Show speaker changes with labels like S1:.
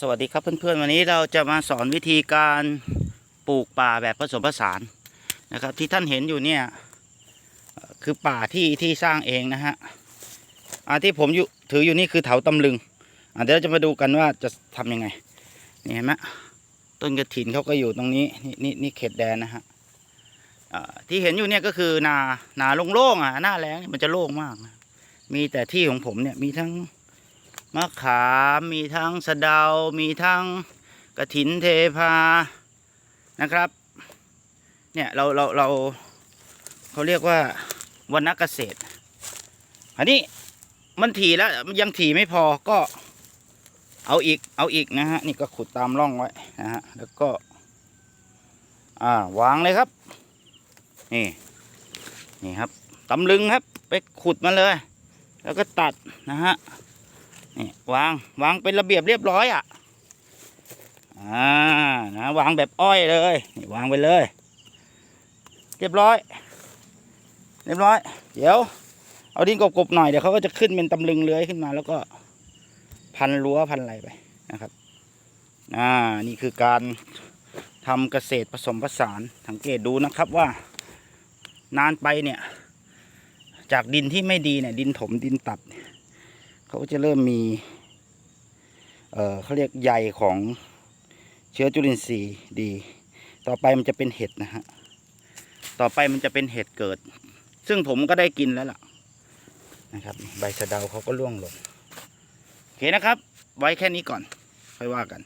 S1: สวัสดีครับเพื่อนๆวันนี้เราจะมาสอนวิธีการปลูกป่าแบบผสมผสานนะครับ ที่ท่านเห็นอยู่เนี่ยคือป่าที่ที่สร้างเองนะฮะอาที่ผมอยู่ถืออยู่นี่คือเถาตำลึงเดี๋ยวเราจะมาดูกันว่าจะทำยังไงนี่เห็นไหมต้นกระถินเขาก็อยู่ตรงนี้นี่นี่นี่เขตแดนนะฮะที่เห็นอยู่เนี่ยก็คือนานาโล่งๆอะหน้าแล้งนี่มันจะโล่งมากนะมีแต่ที่ของผมเนี่ยมีทั้ง มะขามมีทั้งสะเดา มีทั้งกระถินเทพานะครับ เนี่ยเราเราเราเขาเรียกว่าวันนักเกษตร อันนี้มันถี่แล้วยังถี่ไม่พอก็เอาอีกเอาอีกนะฮะนี่ก็ขุดตามร่องไว้นะฮะแล้วก็ อ่าวางเลยครับ นี่นี่ครับตำลึงครับ ไปขุดมาเลย แล้วก็ตัดนะฮะ นี่วางวางเป็นระเบียบเรียบร้อยอะอ่านะวางแบบอ้อยเลยนี่วางไปเลย เรียบร้อย เรียบร้อย เดี๋ยว เอาดินกบๆหน่อยเดี๋ยวเขาก็จะขึ้นเป็นตำลึงเลื้อยขึ้นมา แล้วก็พันรั้วพันอะไรไปนะครับอ่านี่คือการทำเกษตรผสมผสานสังเกตดูนะครับว่านานไปเนี่ย จากดินที่ไม่ดีเนี่ยดินถมดินตับเนี่ย เขาก็จะเริ่มมี เอ่อเขาเรียกใยของเชื้อจุลินทรีย์ดี ต่อไปมันจะเป็นเห็ดนะฮะ ต่อไปมันจะเป็นเห็ดเกิด ซึ่งผมก็ได้กินแล้วล่ะ นะครับ ใบสะเดาเขาก็ร่วงหล่นโอเคนะครับ ไว้แค่นี้ก่อน ค่อยว่ากัน